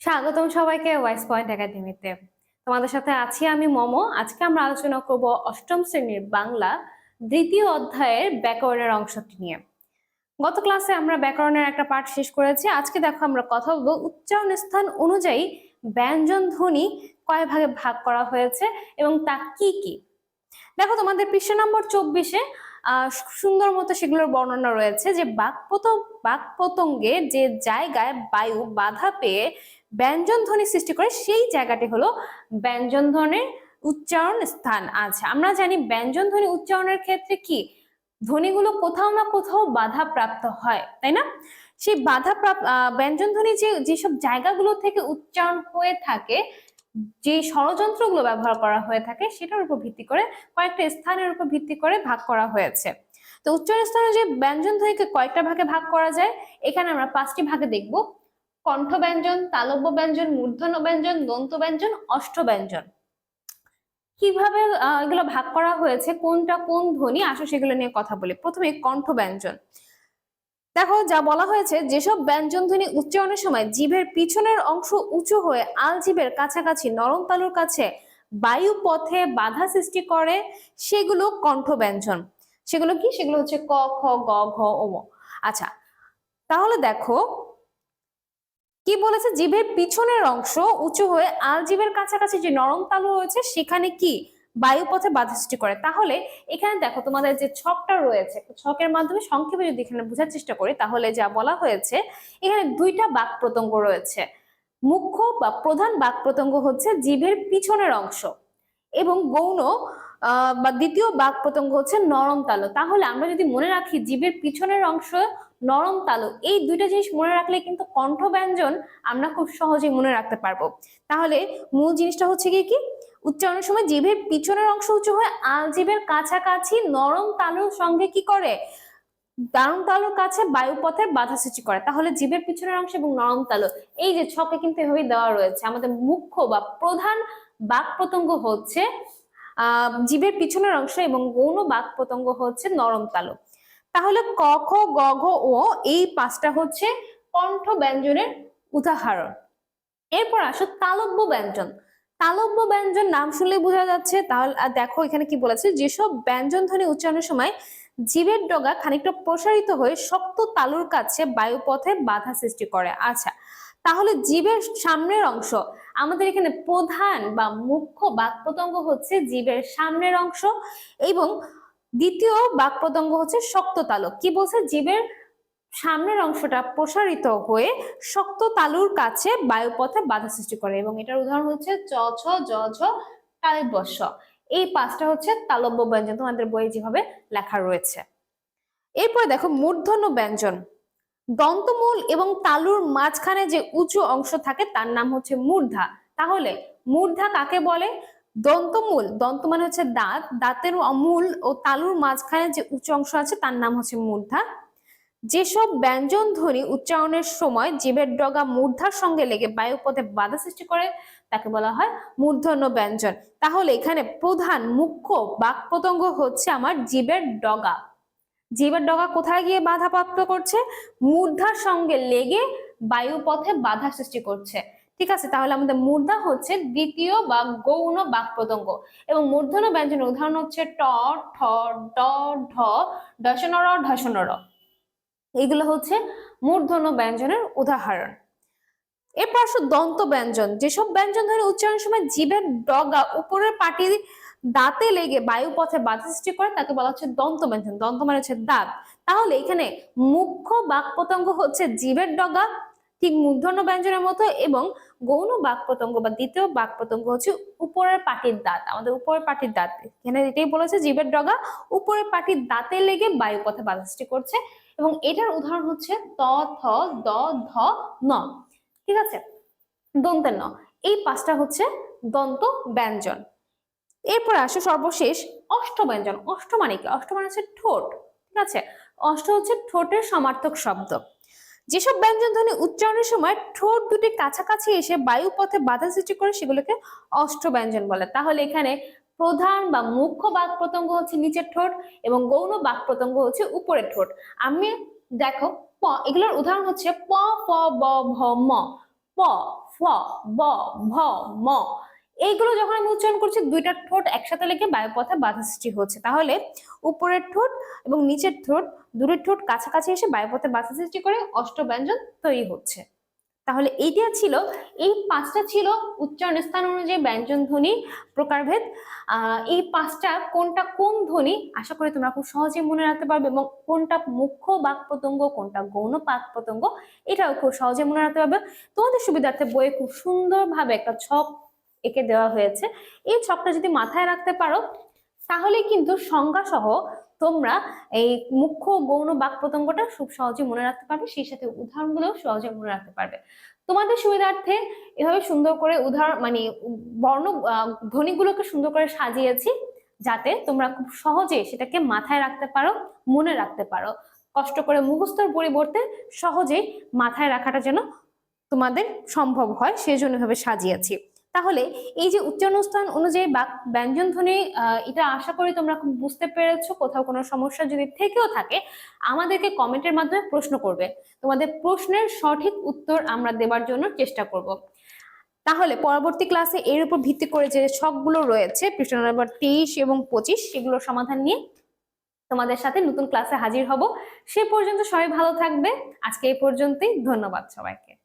স্বাগতম সবাইকে wise point একাডেমিতে তোমাদের সাথে আছি আমি মমো। আজকে আমরা আলোচনা করব অষ্টম শ্রেণির বাংলা দ্বিতীয় অধ্যায়ের ব্যাকরণের অংশটি নিয়ে। গত ক্লাসে আমরা ব্যাকরণের একটা পাঠ শেষ করেছি। আজকে দেখো আমরা কথা বলব উচ্চারণ স্থান অনুযায়ী ব্যঞ্জন ধ্বনি কয় ভাগে ভাগ করা হয়েছে এবং তা কি কি? দেখো তোমাদের পৃষ্ঠা নম্বর চব্বিশে সুন্দর মতো সেগুলোর বর্ণনা রয়েছে যে বাকপত বাক পতঙ্গে যে জায়গায় বায়ু বাধা পেয়ে ব্যঞ্জন ধ্বনি সৃষ্টি করে সেই জায়গাটি হলো ব্যঞ্জন ধ্বনির উচ্চারণ স্থান আচ্ছা আমরা জানি ব্যঞ্জন ধ্বনি উচ্চারণের ক্ষেত্রে কি? ধ্বনিগুলো কোথাও না কোথাও বাধা প্রাপ্ত হয়, তাই না? সেই বাধা প্রাপ্ত ব্যঞ্জন ধ্বনি যে, যেসব জায়গাগুলো থেকে উচ্চারণ হয়ে থাকে, যে ষড়যন্ত্রগুলো ব্যবহার করা হয়ে থাকে, সেটার উপর ভিত্তি করে কয়েকটা স্থানের উপর ভিত্তি করে ভাগ করা হয়েছে। তো উচ্চারণ স্থানে যে ব্যঞ্জন ধ্বনিকে কয়েকটা ভাগে ভাগ করা যায়, এখানে আমরা পাঁচটি ভাগে দেখব। কণ্ঠ ব্যঞ্জন তালব্য ব্যঞ্জন মূর্ধন্য ব্যঞ্জন দন্ত ব্যঞ্জন অষ্ট ব্যঞ্জন কীভাবে এগুলো ভাগ করা হয়েছে? কোনটা কোন ধ্বনি? আসো সেগুলো নিয়ে কথা বলি। প্রথমে কণ্ঠ ব্যঞ্জন দেখো, যা বলা হয়েছে, যেসব ব্যঞ্জন ধ্বনি উচ্চারণের সময় জিভের পিছনের অংশ উঁচু হয়ে আল জিভের কাছাকাছি নরম তালুর কাছে বায়ু পথে বাধা সৃষ্টি করে, সেগুলো কণ্ঠ ব্যঞ্জন সেগুলো কি? সেগুলো হচ্ছে ক, খ, গ, ঘ, ও আচ্ছা তাহলে দেখো কি বলেছে? জিভের পিছনের অংশ উঁচু হয়ে আল জিভের কাছাকাছি যে নরম তালু রয়েছে, সেখানে কি বায়ুপথে বাধা সৃষ্টি করে? তাহলে এখানে দেখো তোমাদের যে ছকটা রয়েছে, ছকের মাধ্যমে সংক্ষেপে যদি এখানে বোঝার চেষ্টা করি, তাহলে যা বলা হয়েছে, এখানে দুইটা বাক প্রত্যঙ্গ রয়েছে। মুখ্য বা প্রধান বাক প্রত্যঙ্গ হচ্ছে জিভের পিছনের অংশ এবং গৌণ বা দ্বিতীয় বাক প্রত্যঙ্গ হচ্ছে নরম তালু। তাহলে আমরা যদি মনে রাখি, জীবের পিছনের অংশ নরম তালু, এই দুইটা জিনিস মনে রাখলে কিন্তু কণ্ঠ ব্যঞ্জন আমরা খুব সহজেই মনে রাখতে পারব। তাহলে মূল জিনিসটা হচ্ছে কি কি? উচ্চারণের সময় জিভের পিছনের অংশ উঁচু হয়ে আল জিভের কাছাকাছি নরম তালুর সঙ্গে কি করে? দারুণ তালুর কাছে বায়ুপথে বাধা সৃষ্টি করে। তাহলে জিভের পিছনের অংশ এবং নরম তালু, এই যে ছকে কিন্তু এভাবে দেওয়া রয়েছে। আমাদের মুখ্য বা প্রধান বাক প্রত্যঙ্গ হচ্ছে জীবের পিছনের অংশ এবং গৌণ বাক প্রত্যঙ্গ হচ্ছে নরম তালু। তাহলে ক, খ, গ, ঘ, ও এই পাঁচটা হচ্ছে কণ্ঠ ব্যঞ্জনের উদাহরণ। এরপর আসো তালব্য ব্যঞ্জন। তালব্য ব্যঞ্জন নাম শুনলে বোঝা যাচ্ছে। তাহলে দেখো এখানে কি বলেছে? যেসব ব্যঞ্জন ধ্বনি উচ্চারণের সময় জীবের ডগা খানিকটা প্রসারিত হয়ে শক্ত তালুর কাছে বায়ুপথে বাধা সৃষ্টি করে। আচ্ছা তাহলে জীবের সামনের অংশ, আমাদের এখানে প্রধান বা মুখ্য বাক প্রত্যঙ্গ হচ্ছে জীবের সামনের অংশ এবং দ্বিতীয় বাক প্রত্যঙ্গ হচ্ছে শক্ত তালু কি বলছে? জীবের সামনের অংশটা প্রসারিত হয়ে শক্ত তালুর কাছে বায়ুপথে বাধা সৃষ্টি করে এবং এটার উদাহরণ হচ্ছে চ ছ জ, ঝ তালিবস্য এই পাঁচটা হচ্ছে তালব্য ব্যঞ্জন। তোমাদের বইয়ে যেভাবে লেখা রয়েছে। এরপরে দেখো মূর্ধন্য ব্যঞ্জন। দন্তমূল এবং তালুর মাঝখানে যে উঁচু অংশ থাকে, তার নাম হচ্ছে মূর্ধা। তাহলে মূর্ধা কাকে বলে? দন্তমূল, দন্ত মানে হচ্ছে দাঁত, দাঁতের মূল ও তালুর মাঝখানে যে উচ্চ অংশ আছে তার নাম হচ্ছে মূর্ধা। যেসব ব্যঞ্জন ধ্বনি উচ্চারণের সময় জীবের ডগা মূর্ধার সঙ্গে লেগে বায়ুপথে বাধা সৃষ্টি করে, তাকে বলা হয় মূর্ধন্য ব্যঞ্জন। তাহলে এখানে প্রধান মুখ্য বাক প্রত্যঙ্গ হচ্ছে আমার জীবের ডগা। জীবের ডগা কোথায় গিয়ে বাধা প্রাপ্ত করছে? মূর্ধার সঙ্গে লেগে বায়ুপথে বাধা সৃষ্টি করছে। ঠিক আছে? তাহলে আমাদের মূর্ধা হচ্ছে দ্বিতীয় বা গৌণ বাক এবং মূর্ধন্য ব্যঞ্জনের উদাহরণ হচ্ছে ট, ঠ, ড, ঢ ডসনর ঢসনর। এইগুলো হচ্ছে মূর্ধন্য ব্যঞ্জনের উদাহরণ। এরপর আসো দন্ত ব্যঞ্জন। যেসব ব্যঞ্জন ধরে উচ্চারণের সময় জীবের ডগা উপরের পাটি দাঁতে লেগে বায়ু পথে বাধা সৃষ্টি করে, তাকে বলা হচ্ছে দন্ত ব্যঞ্জন। দন্ত মানে হচ্ছে দাঁত। তাহলে এখানে মুখ্য বাক প্রত্যঙ্গ হচ্ছে জীবের ডগা ঠিক মূর্ধন্য ব্যঞ্জনের মতো এবং গৌণ বাক বা দ্বিতীয় বাক হচ্ছে উপরের পাটির দাঁত। আমাদের উপরের পাটির দাঁত। এখানে এটাই বলেছে জীবের ডগা। উপরের পাটির দাঁতে লেগে বায়ু পথে বাধা সৃষ্টি করছে এবং এটার উদাহরণ হচ্ছে ত, থ, দ, ধ, ন। ঠিক আছে? দন্তের ন। এই পাঁচটা হচ্ছে দন্ত ব্যঞ্জন। এরপরে আসে সর্বশেষ অষ্ট ব্যঞ্জন। অষ্ট মানে কি? অষ্ট মানে হচ্ছে ঠোঁট। ঠিক আছে? অষ্ট হচ্ছে ঠোঁটের সমার্থক শব্দ। যেসব ব্যঞ্জন ধ্বনি উচ্চারণের সময় ঠোঁট দুটি কাছাকাছি এসে বায়ুপথে বাধা সৃষ্টি করে সেগুলোকে অষ্ট ব্যঞ্জন বলে। তাহলে এখানে প্রধান বা মুখ্য বাক প্রত্যঙ্গ হচ্ছে নিচের ঠোঁট এবং গৌণ বাক প্রত্যঙ্গ হচ্ছে উপরের ঠোঁট। আমি দেখো, প, এগুলোর উদাহরণ হচ্ছে প, ফ, ব, ভ, ম। প, ফ, ব, ভ, ম। এইগুলো যখন আমি উচ্চারণ করছি, দুইটা ঠোঁট একসাথে লেগে বায়ুপথে বাধা সৃষ্টি হচ্ছে। তাহলে উপরের ঠোঁট এবং নিচের ঠোঁট দূরের ঠোঁট কাছাকাছি এসে বায়ুপথে বাধা সৃষ্টি করে অষ্ট ব্যঞ্জন তৈরি হচ্ছে। তাহলে এইটা ছিল, এই পাঁচটা ছিল উচ্চারণ স্থান অনুযায়ী ব্যঞ্জন ধ্বনি প্রকারভেদ। এই পাঁচটা কোনটা কোন ধ্বনি, আশা করি তোমরা খুব সহজেই মনে রাখতে পারবে এবং কোনটা মুখ্য বাক প্রত্যঙ্গ, কোনটা গৌণ পাক প্রত্যঙ্গ, এটাও খুব সহজে মনে রাখতে পারবে। তোমাদের সুবিধার্থে বইয়ে খুব সুন্দরভাবে একটা ছক এঁকে দেওয়া হয়েছে। এই ছকটা যদি মাথায় রাখতে পারো, তাহলে কিন্তু সংজ্ঞা সহ তোমরা এই মুখ্য গৌণ বাক প্রত্যঙ্গটা খুব সহজে মনে রাখতে পারবে, সেই সাথে উদাহরণগুলোও সহজে মনে রাখতে পারবে। তোমাদের সুবিধার্থে এভাবে সুন্দর করে উদাহরণ মানে বর্ণ ধ্বনিগুলোকে সুন্দর করে সাজিয়েছি, যাতে তোমরা খুব সহজে সেটাকে মাথায় রাখতে পারো, মনে রাখতে পারো। কষ্ট করে মুখস্থর পরিবর্তে সহজেই মাথায় রাখাটা যেন তোমাদের সম্ভব হয় সেই জন্য এভাবে সাজিয়েছি। তাহলে এই যে উচ্চারণ স্থান অনুযায়ী বাক ব্যঞ্জন ধ্বনি আহ, এটা আশা করি তোমরা বুঝতে পেরেছ কোথাও কোনো সমস্যা যদি থেকেও থাকে আমাদেরকে কমেন্টের মাধ্যমে প্রশ্ন করবে। তোমাদের প্রশ্নের সঠিক উত্তর আমরা দেবার জন্য চেষ্টা করব। তাহলে পরবর্তী ক্লাসে এর উপর ভিত্তি করে যে ছকগুলো রয়েছে পৃষ্ঠ নম্বর তেইশ এবং পঁচিশ সেগুলোর সমাধান নিয়ে তোমাদের সাথে নতুন ক্লাসে হাজির হব। সে পর্যন্ত সবাই ভালো থাকবে। আজকে এই পর্যন্তই ধন্যবাদ সবাইকে।